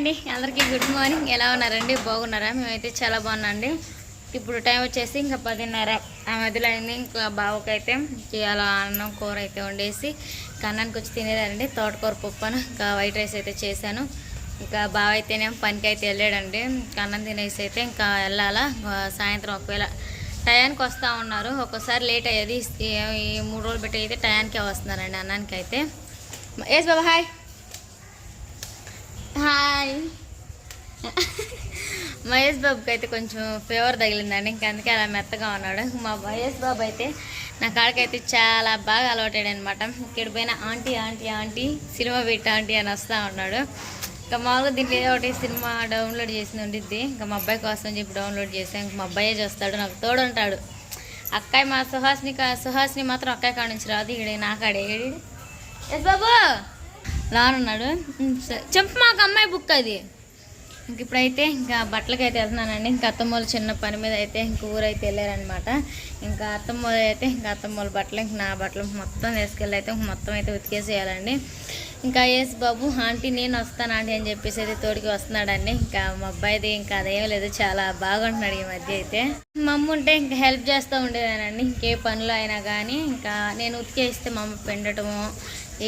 అండి అందరికీ good morning. ఎలా ఉన్నారండి? బాగున్నారా? మేమైతే చాలా బాగున్నాండి ఇప్పుడు టైం వచ్చేసి ఇంకా పదిన్నర. ఆ మధ్యలో అయింది. ఇంకా బావకైతే అలా అన్నం కూర అయితే వండేసి కన్నానికి వచ్చి తినేదారండి. తోటకూర పప్పును ఇంకా వైట్ రైస్ అయితే చేశాను. ఇంకా బావ అయితేనేమో పనికి అయితే వెళ్ళాడండి. కన్నం అన్నం తినేసి అయితే ఇంకా వెళ్ళాలా. సాయంత్రం ఒకవేళ టయానికి వస్తూ ఉన్నారు. ఒక్కోసారి లేట్ అయ్యేది. ఈ మూడు రోజులు పెట్టి అయితే టయానికే వస్తున్నారండి అన్నానికి అయితే ఎస్ బాబా హాయ్. హాయ్. మహేష్ బాబుకి అయితే కొంచెం ఫీవర్ తగిలిందండి. ఇంక అందుకే అలా మెత్తగా ఉన్నాడు. మా మహేష్ బాబు అయితే నా కాడికైతే చాలా బాగా అలవాటాడు అనమాట ఇక్కడ పోయిన ఆంటీ ఆంటీ ఆంటీ సినిమా పెట్టి ఆంటీ అని వస్తూ ఉన్నాడు. ఇంకా మామూలుగా దీంట్లో ఏదో ఒకటి సినిమా డౌన్లోడ్ చేసి ఉండిద్ది. ఇంకా మా అబ్బాయి కోసం చెప్పి డౌన్లోడ్ చేసాం. ఇంకా మా అబ్బాయే చూస్తాడు. నాకు తోడు ఉంటాడు. అక్కాయి మా సుహాస్ని కా- సుహాస్ని మాత్రం అక్కాయి కాడ నుంచి రాదు. ఇక్కడ నాకాడే ఎస్ బాబు! రానున్నాడు. చెప్పు మాకు అమ్మాయి బుక్ అది. ఇంక ఇప్పుడైతే ఇంకా బట్టలకి అయితే వెళ్తున్నానండి. ఇంకా అత్తమ్మోళ్ళు చిన్న పని మీద అయితే ఇంక ఊరైతే వెళ్ళారనమాట ఇంకా అత్తమ్మోళ్ళు అయితే ఇంకా అత్తమ్మోళ్ళ బట్టలు ఇంక నా బట్టలు మొత్తం వేసుకెళ్ళి అయితే ఇంక మొత్తం అయితే ఉతికేసేయాలండి. ఇంకా ఏసు బాబు ఆంటీ నేను వస్తాను ఆంటీ అని చెప్పేసి అయితే తోడికి వస్తున్నాడండి. ఇంకా మా అబ్బాయిది ఇంకా అదేం లేదు చాలా బాగుంటున్నాడు ఈ మధ్య అయితే. మా అమ్మ ఉంటే ఇంకా హెల్ప్ చేస్తూ ఉండేదానండి. ఇంకే పనులు అయినా కానీ ఇంకా నేను ఉతికేస్తే మా అమ్మ పిండటము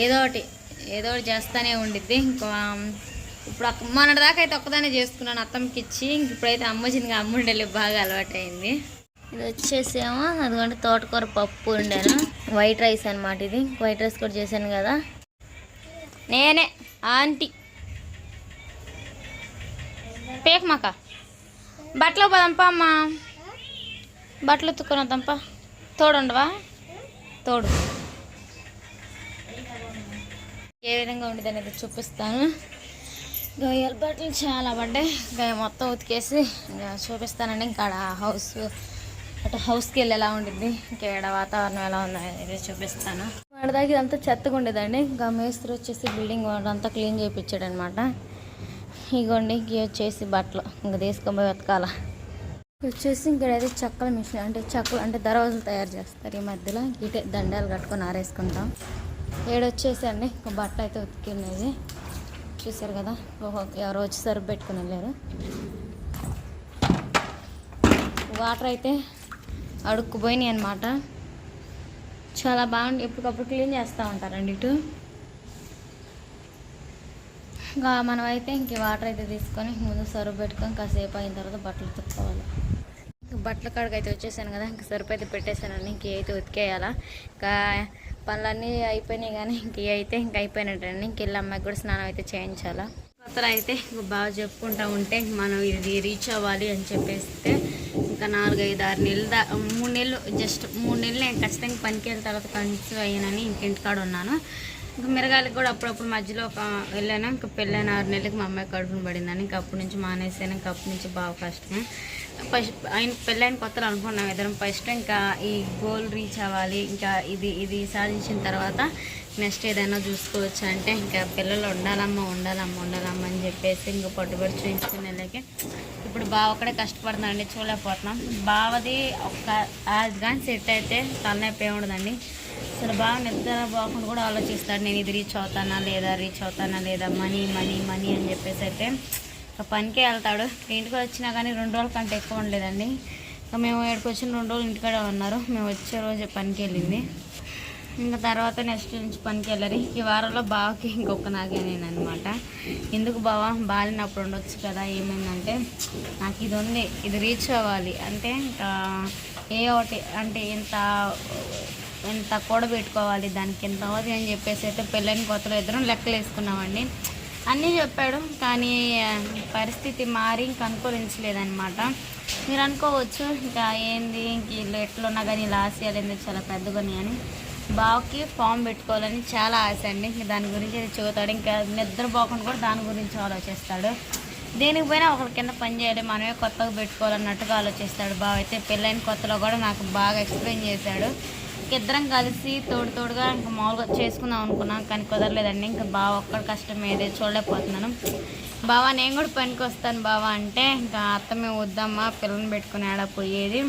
ఏదో ఒకటి ఏదో ఒకటి చేస్తానే ఉండిద్ది. ఇంకా ఇప్పుడు అక్క మొన్నటి దాకా అయితే ఒక్కదానే చేసుకున్నాను అత్తమ్మకి ఇచ్చి ఇంక ఇప్పుడైతే అమ్మ చిన్నగా అమ్మ ఉండేది బాగా అలవాటైంది. ఇది వచ్చేసేమో అదిగోండి తోటకూర పప్పు ఉండాను వైట్ రైస్ అనమాట ఇది. వైట్ రైస్ కూడా చేశాను కదా. నేనే ఆంటీ. పేక మాక? బట్టలు పోదాంపా అమ్మా. బట్టలు ఉత్తుకొని వద్దాంపా తోడుండవా తోడు. ఏ విధంగా ఉండేది అనేది చూపిస్తాను గొయ్యల బట్టలు చాలా పడ్డాయి. మొత్తం ఉతికేసి ఇంకా చూపిస్తానండి. ఇంకా ఆడ హౌస్ అటు హౌస్కి వెళ్ళి ఎలా ఉండిద్ది ఇంకా వాతావరణం ఎలా ఉంది అనేది చూపిస్తాను వాడిదాకా ఇదంతా చెత్తగా ఉండేదండి. ఇంకా మేస్త్రి వచ్చేసి బిల్డింగ్ అంతా క్లీన్ చేయించాడు అనమాట ఇగోండి వచ్చేసి బట్టలు. ఇంకా తీసుకొని వెతకాల. వచ్చేసి ఇక్కడ అయితే చెక్కల మిషన్ అంటే చెక్కలు అంటే దర్వాజలు తయారు చేస్తారు ఈ మధ్యలో. ఇటే దండాలు కట్టుకొని ఆరేసుకుంటాం. ఏడొచ్చేసండి. అండి బట్ట అయితే ఉతికినది చూసారు కదా ఓహో ఎవరో వచ్చి సరుపు పెట్టుకుని వెళ్ళారు. వాటర్ అయితే అడుక్కుపోయినాయి అనమాట చాలా బాగుంది ఎప్పటికప్పుడు క్లీన్ చేస్తూ ఉంటారండి ఇటు. ఇంకా మనం అయితే ఇంక వాటర్ అయితే తీసుకొని ముందు సరుపు పెట్టుకొని కాసేపు అయిన తర్వాత బట్టలు ఉతుక్కోవాలి. ఇంక బట్టల కాడికి అయితే వచ్చేసాను కదా ఇంక సరుపు అయితే పెట్టేశానండి ఇంక అయితే ఉతికేయాలా. ఇంకా పనులన్నీ అయిపోయినాయి కానీ ఇంక అయితే ఇంక అయిపోయినట్టండి. ఇంక వెళ్ళి అమ్మాయికి కూడా స్నానం అయితే చేయించాలా. అతను అయితే ఇంక బాగా చెప్పుకుంటా ఉంటే మనం ఇది రీచ్ అవ్వాలి అని చెప్పేస్తే ఇంకా నాలుగైదు ఆరు నెలలు దా మూడు నెలలు జస్ట్ మూడు నెలలు నేను ఖచ్చితంగా పనికి వెళ్ళిన తర్వాత కన్సీవ్ అయ్యానని ఇంకెంటికాడ ఉన్నాను. ఇంకా మిరగాయలకు కూడా అప్పుడప్పుడు మధ్యలో ఒక వెళ్ళాను. ఇంకా పెళ్ళైన ఆరు నెలలకు మా అమ్మాయి కడుపును పడిందని ఇంకా అప్పటి నుంచి మానేసాను. ఇంకా అప్పటి నుంచి బాగా కష్టమే. ఫస్ట్ ఆయన పెళ్ళైన కొత్తలు అనుకున్నాం ఇద్దరం. ఫస్ట్ ఇంకా ఈ గోల్ రీచ్ అవ్వాలి ఇంకా ఇది ఇది సాధించిన తర్వాత నెక్స్ట్ ఏదైనా చూసుకోవచ్చు అంటే ఇంకా పిల్లలు ఉండాలమ్మా ఉండాలమ్మా ఉండాలమ్మా అని చెప్పేసి ఇంకా పట్టుబడి చూపించుకునే ఇప్పుడు బావ ఒక్కడే కష్టపడుతుందండి చూడలేకపోతున్నాం. బావది ఒక్క అది కానీ సెట్ అయితే తలనొప్పి ఉండదండి. అసలు బాగా నిద్ర బాగుండా కూడా ఆలోచిస్తాడు నేను ఇది రీచ్ అవుతానా లేదా రీచ్ అవుతానా లేదా మనీ మనీ మనీ అని చెప్పేసి అయితే ఇంకా పనికే వెళ్తాడు. ఇంటికి వచ్చినా కానీ రెండు రోజుల కంటే ఎక్కువ ఉండలేదండి. ఇంకా మేము ఏడుకు వచ్చిన రెండు రోజులు ఇంటికాడ ఉన్నారు. మేము వచ్చే రోజు పనికి వెళ్ళింది. ఇంకా తర్వాత నెక్స్ట్ నుంచి పనికి వెళ్ళారు. ఈ వారంలో బావకి ఇంకొక నాగే నేను అనమాట ఎందుకు బావ? బాలినప్పుడు ఉండొచ్చు కదా. ఏమైందంటే నాకు ఇది ఉంది ఇది రీచ్ అవ్వాలి. అంటే ఇంకా ఏ ఒకటి అంటే ఇంత ఎంత కూడబెట్టుకోవాలి దానికి ఎంత అవుతుంది అని చెప్పేసి అయితే పెళ్ళైన కొత్తలో ఇద్దరం లెక్కలు వేసుకున్నామండి అన్నీ చెప్పాడు కానీ పరిస్థితి మారి ఇంక అనుకూలించలేదనమాట మీరు అనుకోవచ్చు ఇంకా ఏంది ఇంక ఇలా ఎట్లున్నా కానీ ఇలా ఆశయాలు చాలా పెద్దగాని అని. బావకి ఫామ్ పెట్టుకోవాలని చాలా ఆశ అండి. ఇంక దాని గురించి అది చెబుతాడు. ఇంకా నిద్రపోకుండా కూడా దాని గురించి ఆలోచిస్తాడు. దేనికి పోయినా ఒకరి కింద పని చేయాలి మనమే కొత్తగా పెట్టుకోవాలన్నట్టుగా ఆలోచిస్తాడు బావ. అయితే పెళ్ళైన కొత్తలో కూడా నాకు బాగా ఎక్స్ప్లెయిన్ చేశాడు. ఇద్దరం కలిసి తోడు తోడుగా ఇంకా మామూలుగా చేసుకుందాం అనుకున్నాం కానీ కుదరలేదండి. ఇంకా బావ ఒక్కడి కష్టం ఏదే చూడలేకపోతున్నాను. బావా నేను కూడా పనికి వస్తాను బావా అంటే ఇంకా అత్త మేము వద్దమ్మా పిల్లల్ని పెట్టుకుని ఆడ పోయేది.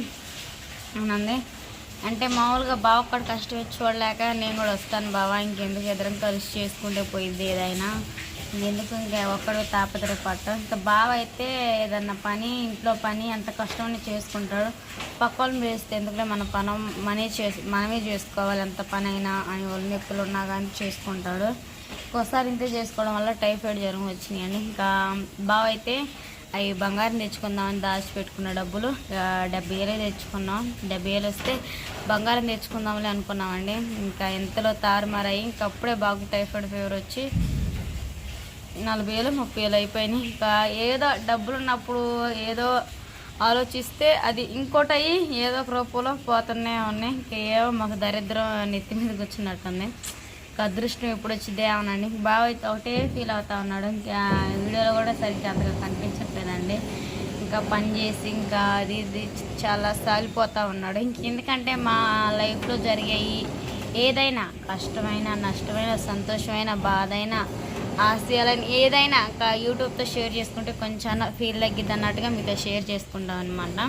అవునండి. అంటే మామూలుగా బావ ఒక్కడి కష్టం చూడలేక నేను కూడా వస్తాను బావ. ఇంకెందుకు ఇద్దరం కలిసి చేసుకుంటే పోయింది ఏదైనా. ఎందుకు ఇంకా ఒక్కడు తాపత్ర పట్టం ఇంకా బావ అయితే ఏదన్నా పని ఇంట్లో పని అంత కష్టమని చేసుకుంటాడు. పక్క వాళ్ళని వేస్తే ఎందుకంటే మన పనం మనీ చేసి మనమే చేసుకోవాలి. ఎంత పని అయినా అని వాళ్ళు నొప్పులు ఉన్నా కానీ చేసుకుంటాడు. ఒకసారి ఇంతే చేసుకోవడం వల్ల టైఫాయిడ్ జ్వరం వచ్చినాయండి. ఇంకా బావ అయితే అవి బంగారం తెచ్చుకుందామని దాచిపెట్టుకున్న డబ్బులు డెబ్బై ఏళ్ళే తెచ్చుకున్నాం. డెబ్బై వేలు వస్తే బంగారం తెచ్చుకుందామని అనుకున్నామండి. ఇంకా ఎంతలో తారుమారాయి ఇంకా అప్పుడే బాగా టైఫాయిడ్ ఫీవర్ వచ్చి నలభై వేలు ముప్పై వేలు అయిపోయినాయి. ఇంకా ఏదో డబ్బులు ఉన్నప్పుడు ఏదో ఆలోచిస్తే అది ఇంకోటి అయ్యి ఏదో ఒక రూపంలో పోతూనే ఉన్నాయి. ఇంకా ఏవో మాకు దరిద్రం నెత్తి మీద వచ్చినట్టుంది ఇంకా అదృష్టం ఎప్పుడు వచ్చిందే అవునండి బాగా అయితే ఒకటే ఫీల్ అవుతా ఉన్నాడు. ఇంకా వీడియోలో కూడా సరిగ్గా అంతగా కనిపించట్లేదండి. ఇంకా పని చేసి ఇంకా అది ఇది చాలా సాలిపోతూ ఉన్నాడు. ఇంక ఎందుకంటే మా లైఫ్లో జరిగాయి ఏదైనా కష్టమైన నష్టమైన సంతోషమైన బాధైనా ఆశయాలని ఏదైనా ఇంకా యూట్యూబ్తో షేర్ చేసుకుంటే కొంచెం ఫీల్ తగ్గిద్ది అన్నట్టుగా మీతో షేర్ చేసుకుంటాం అనమాట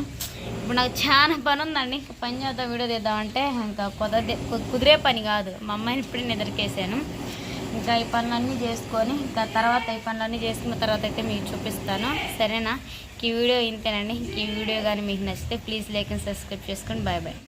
ఇప్పుడు నాకు చాలా పని ఉందండి. పని చేద్దాం వీడియో తీద్దామంటే ఇంకా కుదరదే కుదిరే పని కాదు. మా అమ్మాయిని ఇప్పుడే నిద్రకేసాను. ఇంకా ఈ పనులన్నీ చేసుకొని ఇంకా తర్వాత ఈ పనులన్నీ చేసుకున్న తర్వాత అయితే మీకు చూపిస్తాను. సరేనా? ఈ వీడియో ఇంతేనండి. ఈ వీడియో కానీ మీకు నచ్చితే ప్లీజ్ లైక్ అండ్ సబ్స్క్రైబ్ చేసుకొని బాయ్ బాయ్